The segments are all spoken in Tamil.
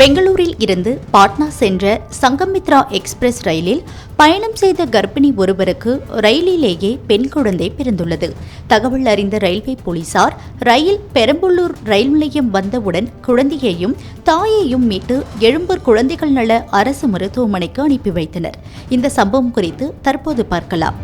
பெங்களூரில் இருந்து பாட்னா சென்ற சங்கமித்ரா எக்ஸ்பிரஸ் ரயிலில் பயணம் செய்த கர்ப்பிணி ஒருவருக்கு ரயிலிலேயே பெண் குழந்தை பிறந்துள்ளது. தகவல் அறிந்த ரயில்வே போலீசார் ரயில் பெரம்பலூர் ரயில் நிலையம் வந்தவுடன் குழந்தையையும் தாயையும் மீட்டு எழும்பூர் குழந்தைகள் நல அரசு மருத்துவமனைக்கு அனுப்பி வைத்தனர். இந்த சம்பவம் குறித்து தற்போது பார்க்கலாம்.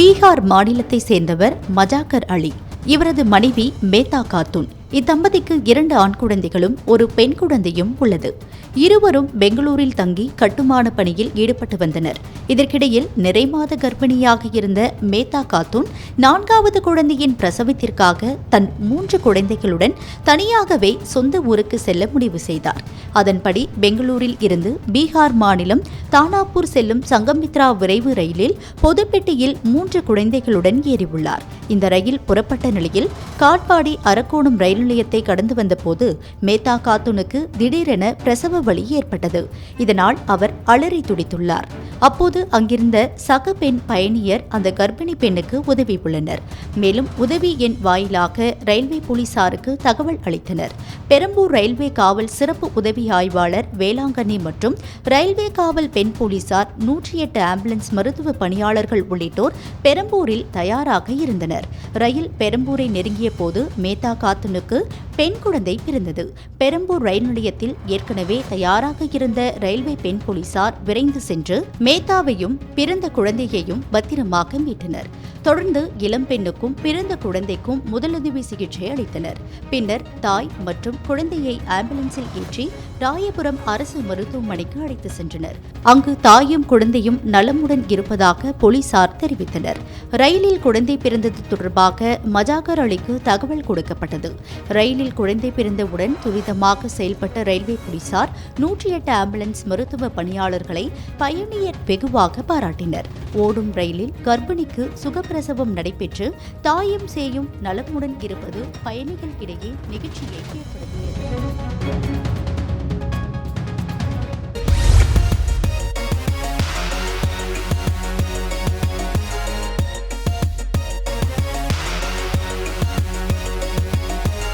பீகார் மாநிலத்தை சேர்ந்தவர் மஜாக்கர் அலி. இவரது மனைவி மேதா காத்தூன். இத்தம்பதிக்கு இரண்டு ஆண் குழந்தைகளும் ஒரு பெண் குழந்தையும் உள்ளது. இருவரும் பெங்களூரில் தங்கி கட்டுமான பணியில் ஈடுபட்டு வந்தனர். இதற்கிடையில் நிறைமாத கர்ப்பிணியாக இருந்த மேத்தா காத்தூன் நான்காவது குழந்தையின் பிரசவத்திற்காக தன் மூன்று குழந்தைகளுடன் தனியாகவே சொந்த ஊருக்கு செல்ல முடிவு செய்தார். அதன்படி பெங்களூரில் இருந்து பீகார் மாநிலம் தானாப்பூர் செல்லும் சங்கமித்ரா விரைவு ரயிலில் பொதுப்பெட்டியில் மூன்று குழந்தைகளுடன் ஏறியுள்ளார். இந்த ரயில் புறப்பட்ட நிலையில் காட்பாடி அரக்கோணம் ரயில் நிலையத்தை கடந்து வந்தபோது மேத்தா காத்துனுக்கு திடீரென பிரசவ வலி ஏற்பட்டது. இதனால் அவர் அலறி துடித்துள்ளார். அப்போது அங்கிருந்த சக பெண் பயணியர் அந்த கர்ப்பிணி பெண்ணுக்கு உதவி உள்ளனர். மேலும் உதவி எண் வாயிலாக ரயில்வே போலீசாருக்கு தகவல் அளித்தனர். பெரம்பூர் ரயில்வே காவல் சிறப்பு உதவி ஆய்வாளர் வேளாங்கண்ணி மற்றும் ரயில்வே காவல் பெண் போலீசார் நூற்றி எட்டு ஆம்புலன்ஸ் மருத்துவ பணியாளர்கள் உள்ளிட்டோர் பெரம்பூரில் தயாராக இருந்தனர். ரயில் பெரம்பூரை நெருங்கிய போது மேத்தா காத்துனுக்கு பெண் குழந்தை பிறந்தது. பெரம்பூர் ரயில் நிலையத்தில் ஏற்கனவே தயாராக இருந்த ரயில்வே பெண் போலீசார் விரைந்து சென்று மேத்தாவையும் பிறந்த குழந்தையையும் பத்திரமாக மீட்டனர். தொடர்ந்து இளம்பெண்ணுக்கும் பிறந்த குழந்தைக்கும் முதலுதவி சிகிச்சை அளித்தனர். பின்னர் தாய் மற்றும் குழந்தையை ஆம்புலன்ஸில் ஏற்றி ராயபுரம் அரசு மருத்துவமனைக்கு அழைத்து சென்றனர். அங்கு தாயும் குழந்தையும் நலமுடன் இருப்பதாக போலீசார் தெரிவித்தனர். ரயிலில் குழந்தை பிறந்தது தொடர்பாக மஜாகர் அலிக்கு தகவல் கொடுக்கப்பட்டது. ரயிலில் குழந்தை பிறந்தவுடன் துரிதமாக செயல்பட்ட ரயில்வே போலீசார் நூற்றி எட்டு ஆம்புலன்ஸ் மருத்துவ பணியாளர்களை பயணியர் வெகுவாக பாராட்டினர். ஓடும் ரயிலில் கர்ப்பிணிக்கு பிரசவம் நடைபெற்று தாயும் சேயும் நலமுடன் இருப்பது பயணிகள் இடையே நெகிழ்ச்சியை ஏற்படுத்தியது.